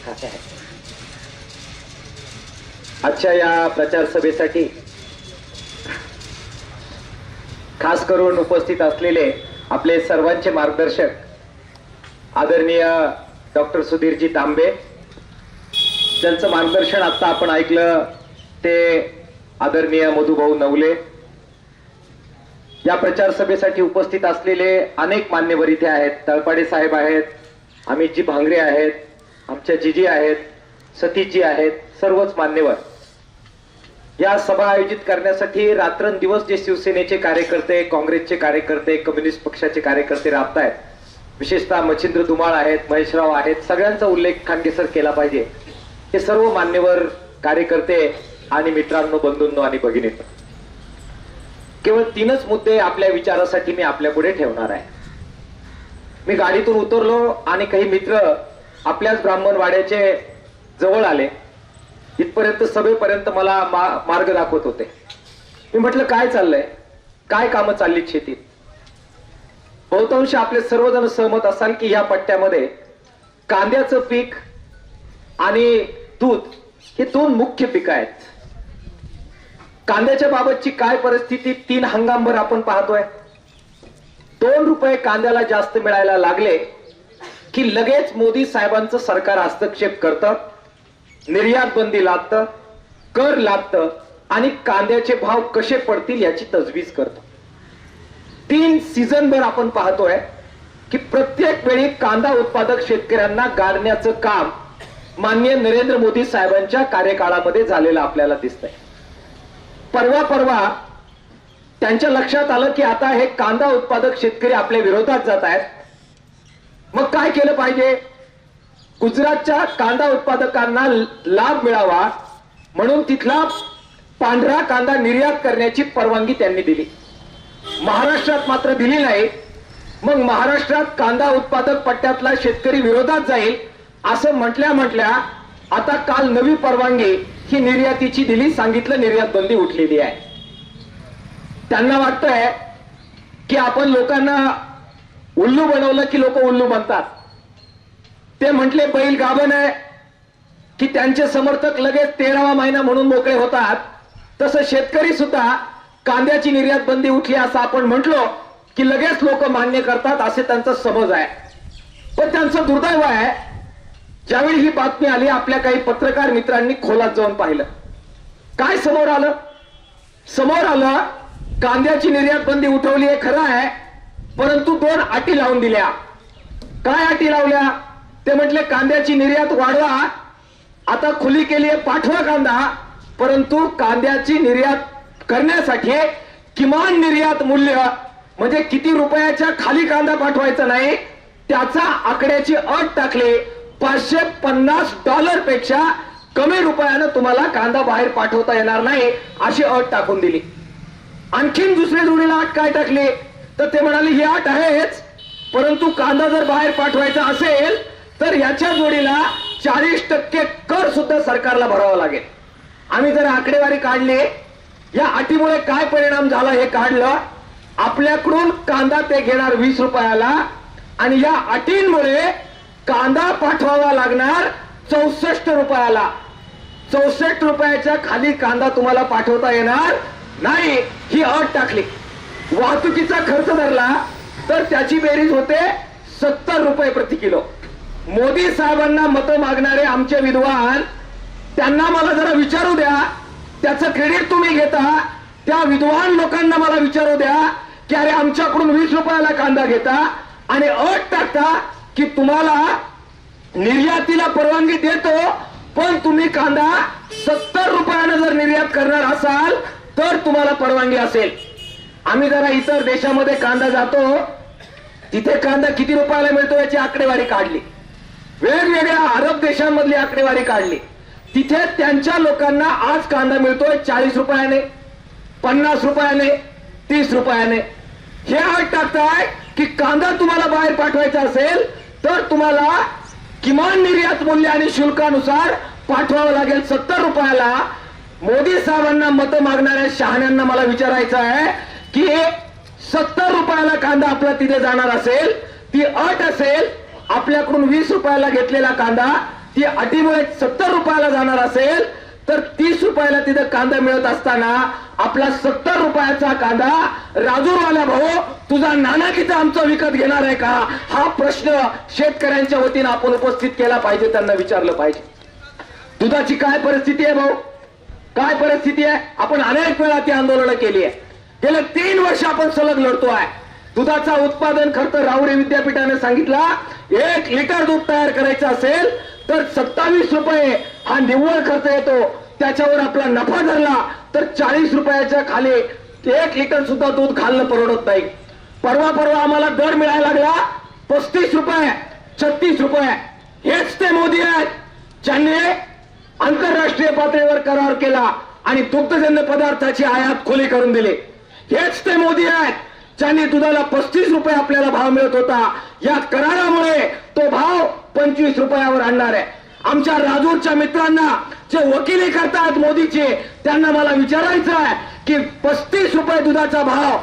आजच्या या प्रचार सभेसाठी खास करून उपस्थित असलेले आपले सर्वांचे मार्गदर्शक आदरणीय डॉक्टर सुधीरजी तांबे ज्यांचं मार्गदर्शन आता आपण ऐकलं ते आदरणीय मधुभाऊ नवले. या प्रचार सभेसाठी उपस्थित असलेले अनेक मान्यवर इथे आहेत तळपाडे साहेब आहेत अमितजी भांगरे आहेत आमच्या जीजी आहेत सतीशजी आहेत सर्वच मान्यवर. या सभा आयोजित करण्यासाठी रात्रंदिवस जे शिवसेनेचे कार्यकर्ते काँग्रेसचे कार्यकर्ते कम्युनिस्ट पक्षाचे कार्यकर्ते राबतायत विशेषतः मच्छिंद्र धुमाळ आहेत महेशराव आहेत सगळ्यांचा उल्लेख खानगेसर केला पाहिजे. हे सर्व मान्यवर कार्यकर्ते आणि मित्रांनो बंधूंनो आणि भगिनी केवळ तीनच मुद्दे आपल्या विचारासाठी मी आपल्या पुढे ठेवणार आहे. मी गाडीतून उतरलो आणि काही मित्र आपल्याच ब्राह्मणवाड्याचे जवळ आले. इथपर्यंत सभेपर्यंत मला मा- मार्ग दाखवत होते. मी म्हटलं काय चाललंय? काय कामं चाललीत शेतीत? बहुतांश आपले सर्वजण सहमत असाल की ह्या पट्ट्यामध्ये कांद्याचं पीक आणि दूध हे दोन मुख्य पिकं आहेत. कांद्याच्या बाबतची काय परिस्थिती तीन हंगामभर आपण पाहतोय. दोन रुपये कांद्याला जास्त मिळायला लागले की लगेच मोदी साहेबांचं सरकार हस्तक्षेप करतं निर्यात बंदी लादतं कर लादतं आणि कांद्याचे भाव कसे पडतील याची तजवीज करतं. तीन सीझनभर आपण पाहतोय की प्रत्येक वेळी कांदा उत्पादक शेतकऱ्यांना गाडण्याचं काम माननीय नरेंद्र मोदी साहेबांच्या कार्यकाळामध्ये झालेलं आपल्याला दिसतंय. परवा परवा त्यांच्या लक्षात आलं की आता हे कांदा उत्पादक शेतकरी आपल्या विरोधात जात आहेत. मग काय केलं पाहिजे? गुजरातच्या कांदा उत्पादकांना लाभ मिळावा म्हणून तिथला पांढरा कांदा निर्यात करण्याची परवानगी त्यांनी दिली. महाराष्ट्रात मात्र दिली नाही. मग महाराष्ट्रात कांदा उत्पादक पट्ट्यातला शेतकरी विरोधात जाईल असं म्हटल्या म्हटल्या आता काल नवी परवानगी ही निर्यातीची दिली सांगितलं निर्यात बंदी उठलेली आहे. त्यांना वाटतंय की आपण लोकांना उल्लू बनवलं की लोक उल्लू बनतात. ते म्हटले बैल गाभण आहे. की त्यांचे समर्थक लगेच तेरावा महिना म्हणून मोकळे होतात. तसं शेतकरी सुद्धा कांद्याची निर्यात बंदी उठली असं आपण म्हटलो की लगेच लोक मान्य करतात असे त्यांचा समज आहे. पण त्यांचं दुर्दैव आहे ज्यावेळी ही बातमी आली आपल्या काही पत्रकार मित्रांनी खोलात जाऊन पाहिलं. काय समोर आलं? समोर आलं कांद्याची निर्यात बंदी उठवली हे खरं आहे परंतु दोन अटी लावून दिल्या. काय अटी लावल्या? ते म्हटले कांद्याची निर्यात वाढवा. आता खुली केली आहे पाठवा कांदा. परंतु कांद्याची निर्यात करण्यासाठी किमान निर्यात मूल्य म्हणजे किती रुपयाच्या खाली कांदा पाठवायचा नाही त्याचा आकड्याची अट टाकली. पाचशे पन्नास डॉलरपेक्षा कमी रुपयानं तुम्हाला कांदा बाहेर पाठवता येणार नाही अशी अट टाकून दिली. आणखीन दुसऱ्या जोडीला अट काय टाकली? तर ते म्हणाले ही अट आहेच परंतु कांदा जर बाहेर पाठवायचा असेल तर याच्या जोडीला चाळीस टक्के कर सुद्धा सरकारला भरावा लागेल. आम्ही जर आकडेवारी काढली या अटीमुळे काय परिणाम झाला हे काढलं आपल्याकडून कांदा ते घेणार वीस रुपयाला आणि या अटींमुळे कांदा पाठवावा लागणार चौसष्ट रुपयाला. चौसष्ट रुपयाच्या खाली कांदा तुम्हाला पाठवता येणार नाही ही अट टाकली. वाहतुकीचा खर्च धरला तर त्याची बेरीज होते सत्तर रुपये प्रति किलो. मोदी साहेबांना मतं मागणारे आमचे विद्वान त्यांना मला जरा विचारू द्या. त्याचं क्रेडिट तुम्ही घेता. त्या विद्वान लोकांना मला विचारू द्या की अरे आमच्याकडून वीस रुपयाला कांदा घेता आणि अट टाकता की तुम्हाला निर्यातीला परवानगी देतो पण तुम्ही कांदा सत्तर रुपयानं जर निर्यात करणार असाल तर तुम्हाला परवानगी असेल. आम्ही जरा इतर देशामध्ये कांदा जातो तिथे कांदा किती रुपयाला मिळतो याची आकडेवारी काढली. वेगवेगळ्या अरब देशांमधली आकडेवारी काढली. तिथे त्यांच्या लोकांना आज कांदा मिळतोय चाळीस रुपयाने पन्नास रुपयाने तीस रुपयाने. हे अट टाकताय की कांदा तुम्हाला बाहेर पाठवायचा असेल तर तुम्हाला किमान निर्यात मूल्य आणि शुल्कानुसार पाठवावं लागेल सत्तर रुपयाला. मोदी साहेबांना मतं मागणाऱ्या शहाण्यांना मला विचारायचं आहे की सत्तर रुपयाला कांदा आपला तिथे जाणार असेल ती अट असेल आपल्याकडून वीस रुपयाला घेतलेला कांदा ती अटीमुळे सत्तर रुपयाला जाणार असेल तर तीस रुपयाला तिथं कांदा मिळत असताना आपला सत्तर रुपयाचा कांदा राजूरवाला भाऊ तुझा नाना किती आमचा विकत घेणार आहे का? हा प्रश्न शेतकऱ्यांच्या वतीनं आपण उपस्थित केला पाहिजे त्यांना विचारलं पाहिजे. दुधाची काय परिस्थिती आहे भाऊ? काय परिस्थिती आहे? आपण अनेक वेळा ती आंदोलनं केली आहे. गेल्या तीन वर्ष आपण सलग लढतो दुधाचा उत्पादन खर्च राहुरी विद्यापीठाने सांगितला. एक लिटर दूध तयार करायचं असेल तर सत्तावीस रुपये हा निव्वळ खर्च येतो. त्याच्यावर आपला नफा धरला तर चाळीस रुपयाच्या खाली एक लिटर सुद्धा दूध घालणं परवडत नाही. परवा परवा आम्हाला दर मिळायला लागला पस्तीस रुपये छत्तीस रुपये. हेच ते मोदी आहेत ज्यांनी आंतरराष्ट्रीय पातळीवर करार केला आणि दुग्धजन्य पदार्थाची आयात खुली करून दिली. हेच ते मोदी आहेत ज्यांनी दुधाला पस्तीस रुपये आपल्याला भाव मिळत होता. या करारामुळे तो भाव पंचवीस रुपयावर आणणार आहे. आमच्या राजूरच्या मित्रांना जे वकिली करतात मोदीचे त्यांना मला विचारायचं आहे की पस्तीस रुपये दुधाचा भाव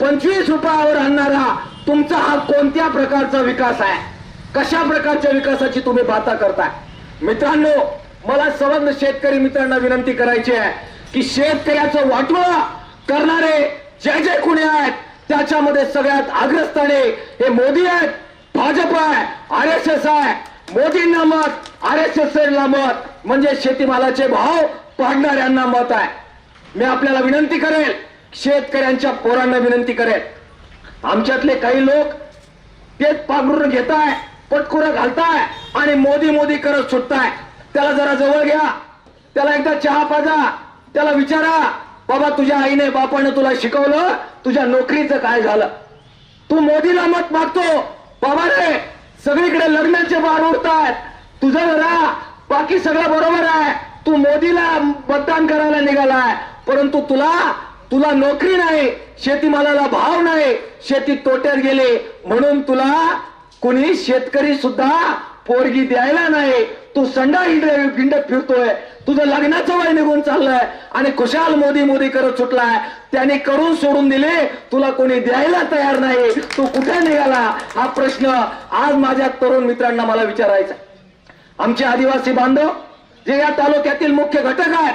पंचवीस रुपयावर आणणारा तुमचा हा कोणत्या प्रकारचा विकास आहे? कशा प्रकारच्या विकासाची तुम्ही बाता करताय? मित्रांनो मला सर्व शेतकरी मित्रांना विनंती करायची आहे की शेतकऱ्याचं वाटवं करणारे जे जे कुणी आहेत. त्याच्यामध्ये सगळ्यात अग्रस्थाने हे मोदी आहेत. भाजप आहे आर एस एस आहे. मोदींना मत आर एस एस ला मत. म्हणजे शेतीमालाचे भाव पाडणाऱ्यांना मत आहे. मी आपल्याला विनंती करेल शेतकऱ्यांच्या पोरांना विनंती करेल. आमच्यातले काही लोक तेच पांघरून घेताय पटकुरं घालताय आणि मोदी मोदी करत सुटताय. त्याला जरा जवळ घ्या. त्याला एकदा चहा पाजा. त्याला विचारा. बाबा तुझ्या आईने बापाने तुला शिकवलं तुझ्या नोकरीचं काय झालं? तू मोदीला मत मागतो. बाबा रे सगळीकडे लग्नाचे बार उडतायत. तुझं जरा बाकी सगळं बरोबर आहे. तू मोदीला मतदान करायला निघालाय. परंतु तुला तुला नोकरी नाही शेतीमालाला भाव नाही शेती तोट्यात गेले. म्हणून तुला कुणी शेतकरी सुद्धा पोरगी द्यायला नाही. तू संडा हिंड फिरतोय. तुझं लग्नाचं वय निघून चाललंय. आणि खुशाल मोदी मोदी करत सुटलाय. त्याने करून सोडून दिले. तुला कोणी द्यायला तयार नाही. तू कुठे निघाला? हा प्रश्न आज माझ्या तरुण मित्रांना मला विचारायचा आमचे आदिवासी बांधव जे या तालुक्यातील मुख्य घटक आहेत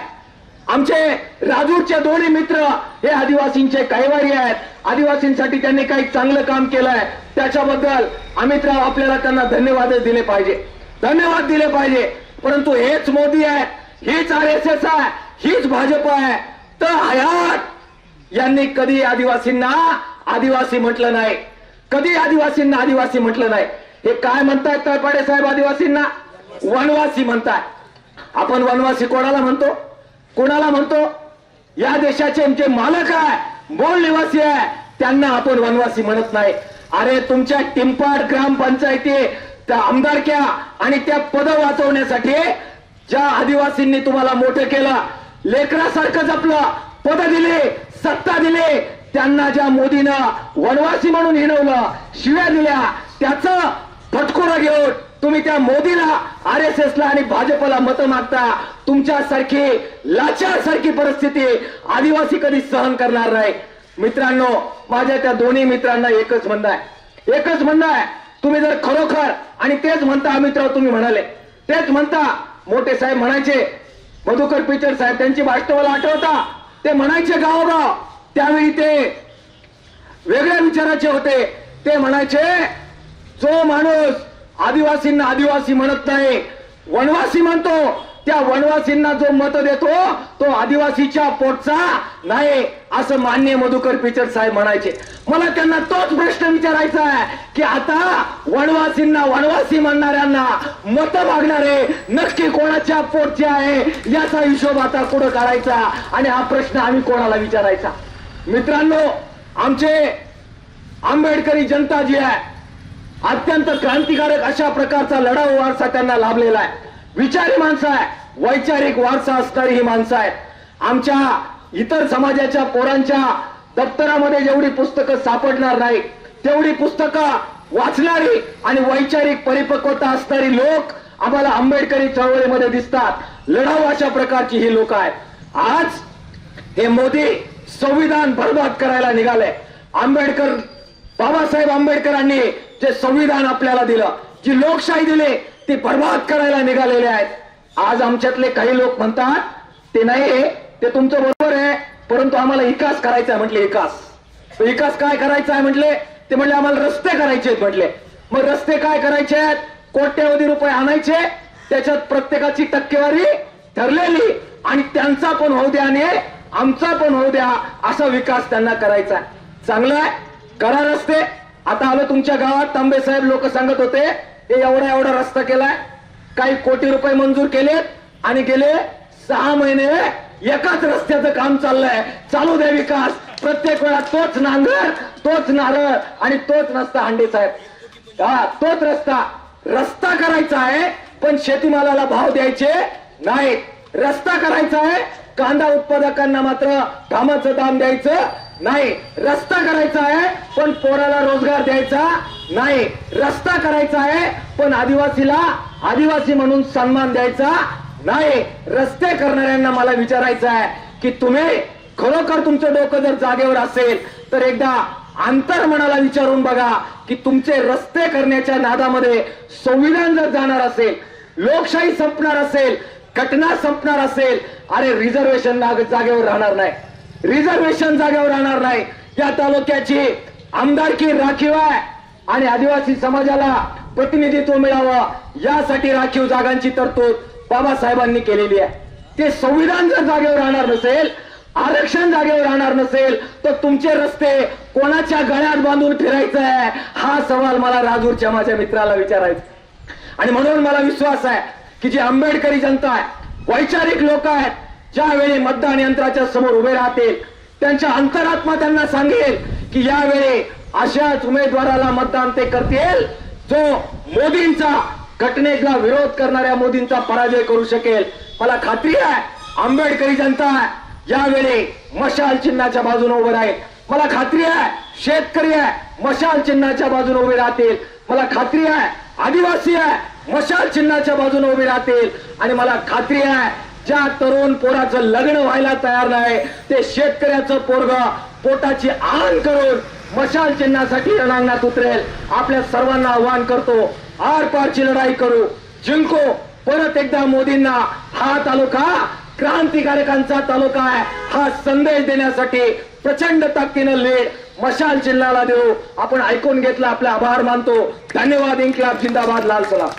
आमचे राजूरचे दोन्ही मित्र हे आदिवासींचे कैवारी आहेत. आदिवासींसाठी त्यांनी काही चांगलं काम केलंय. त्याच्याबद्दल अमितराव आपल्याला त्यांना धन्यवाद दिले पाहिजे. धन्यवाद दिले पाहिजे. परंतु हेच मोदी आहेत हीच आर एस एस आहे हीच भाजप आहे. तर हयात यांनी कधी आदिवासींना आदिवासी म्हटलं नाही. कधी आदिवासींना आदिवासी म्हटलं नाही. हे काय म्हणतायत तळपाडे साहेब आदिवासींना? वनवासी म्हणताय. आपण वनवासी कोणाला म्हणतो? कोणाला म्हणतो? या देशाचे जे मालक आहे मूळ निवासी आहे. त्यांना आपण वनवासी म्हणत नाही. अरे तुमच्या टिंपाड ग्रामपंचायती त्या आमदारक्या आणि त्या पद वाचवण्यासाठी ज्या आदिवासींनी तुम्हाला मोठं केलं लेकरासारखं जपलं पद दिले सत्ता दिले त्यांना ज्या मोदीनं वनवासी म्हणून हिणवलं शिव्या दिल्या त्याचं फटकोरा घेऊन तुम्ही त्या मोदीला आर एस एस ला आणि भाजपला मत मागता तुमच्यासारखी लाचार सारखी परिस्थिती आदिवासी कधी सहन करणार नाही. मित्रांनो माझ्या त्या दोन्ही मित्रांना एकच म्हणणं आहे. एकच म्हणणं आहे तुम्ही जर खरोखर आणि तेच म्हणता मित्र तुम्ही म्हणाले. तेच म्हणता मोठे साहेब म्हणायचे मधुकर पिचर साहेब त्यांची भाषण मला आठवता ते म्हणायचे गावगाव त्यावेळी ते वेगळ्या विचाराचे होते. ते म्हणायचे जो माणूस आदिवासींना आदिवासी म्हणत नाही. वनवासी म्हणतो. त्या वनवासींना जो मत देतो तो आदिवासीच्या पोटचा नाही असं मान्य मधुकर पिचर साहेब म्हणायचे. मला त्यांना तोच प्रश्न विचारायचा आहे की आता वनवासींना वनवासी म्हणणाऱ्यांना मत मागणारे नक्की कोणाच्या पोटचे आहे याचा हिशोब आता कुठं काढायचा. आणि हा प्रश्न आम्ही कोणाला विचारायचा? मित्रांनो आमचे आंबेडकरी जनता जी आहे अत्यंत क्रांतिकारक अशा प्रकारचा लढाऊ वारसा त्यांना लाभलेला आहे. विचारी माणसं आहे. वैचारिक वारसा असणारी ही माणसं आहेत. आमच्या इतर समाजाच्या पोरांच्या दप्तरामध्ये जेवढी पुस्तकं सापडणार नाही तेवढी पुस्तकं वाचणारी आणि वैचारिक परिपक्वता असणारी लोक आम्हाला आंबेडकरी चळवळीमध्ये दिसतात. लढाऊ अशा प्रकारची ही लोक आहेत. आज हे मोदी संविधान बर्बाद करायला निघाले. आंबेडकर बाबासाहेब आंबेडकरांनी जे संविधान आपल्याला दिलं जी लोकशाही दिली ते बर्बाद करायला निघालेले आहेत. आज आमच्यातले काही लोक म्हणतात ते नाही ते तुमचं बरोबर आहे परंतु आम्हाला विकास करायचा आहे म्हटले विकास. विकास काय करायचा आहे म्हटले? ते म्हणले आम्हाला रस्ते करायचे आहेत म्हटले. मग रस्ते काय करायचे आहेत? कोट्यवधी रुपये आणायचे त्याच्यात प्रत्येकाची टक्केवारी ठरलेली आणि त्यांचा पण होऊ द्या आणि आमचा पण होऊ द्या असा विकास त्यांना करायचा आहे. चांगला आहे? करा रस्ते. आता आलं तुमच्या गावात तांबे साहेब लोक सांगत होते हे एवढा एवढा रस्ता केलाय काही कोटी रुपये मंजूर केलेत आणि गेले सहा महिने एकाच रस्त्याचं काम चाललंय. चालू द्या विकास. प्रत्येक वेळा तोच नांगर तोच नारळ आणि तोच रस्ता हांडे साहेब. हा तोच रस्ता. रस्ता करायचा आहे पण शेतीमालाला भाव द्यायचे नाही रस्ता करायचा आहे कांदा उत्पादकांना मात्र कामाचं दाम द्यायचं नाही रस्ता करायचा आहे पण पोराला रोजगार द्यायचा नाही. रस्ता करायचा आहे पण आदिवासीला आदिवासी म्हणून सन्मान द्यायचा नाही. रस्ते करणाऱ्यांना मला विचारायचं आहे की तुम्ही खरोखर तुमचं डोकं जर जागेवर असेल तर एकदा अंतर मनाला विचारून बघा की तुमचे रस्ते करण्याच्या नादामध्ये संविधान जर जाणार असेल लोकशाही संपणार असेल घटना संपणार असेल अरे रिझर्वेशन जागेवर राहणार नाही. रिझर्वेशन जागेवर राहणार नाही. या तालुक्याची आमदारकी राखीव आहे आणि आदिवासी समाजाला प्रतिनिधित्व मिळावं यासाठी राखीव जागांची तरतूद बाबासाहेबांनी केलेली आहे. ते संविधान जर जागेवर राहणार नसेल आरक्षण जागेवर राहणार नसेल तर तुमचे रस्ते कोणाच्या गळ्यात बांधून फिरायचं आहे हा सवाल मला राजूरच्या माझ्या मित्राला विचारायचा आणि म्हणून मला विश्वास आहे की जी आंबेडकरी जनता आहे वैचारिक लोक आहेत ज्यावेळी मतदान यंत्राच्या समोर उभे राहतील त्यांच्या अंतरात्मा त्यांना सांगेल की यावेळी अशाच उमेदवाराला मतदान ते करतील जो मोदींचा घटनेला विरोध करणाऱ्या मोदींचा पराजय करू शकेल. मला खात्री आहे आंबेडकरी जनता यावेळी मशाल चिन्हाच्या बाजूने उभे राहील. मला खात्री आहे शेतकरी आहे मशाल चिन्हाच्या बाजूने उभे राहतील. मला खात्री आहे आदिवासी आहे मशाल चिन्हाच्या बाजूने उभे राहतील. आणि मला खात्री आहे ज्या तरुण पोराचं लग्न व्हायला तयार नाही ते शेतकऱ्याचं पोरग पोटाची आण करून मशाल चिन्हासाठी रणांगणात उतरेल. आपल्या सर्वांना आवाहन करतो आर पारची लढाई करू. जिंको. परत एकदा मोदींना हा तालुका क्रांतिकारकांचा तालुका आहे. हा संदेश देण्यासाठी प्रचंड ताकदीनं लीड मशाल चिन्हाला देऊ. आपण ऐकून घेतलं आपले आभार मानतो. धन्यवाद इन्क्लाब जिंदाबाद लाल सलाम.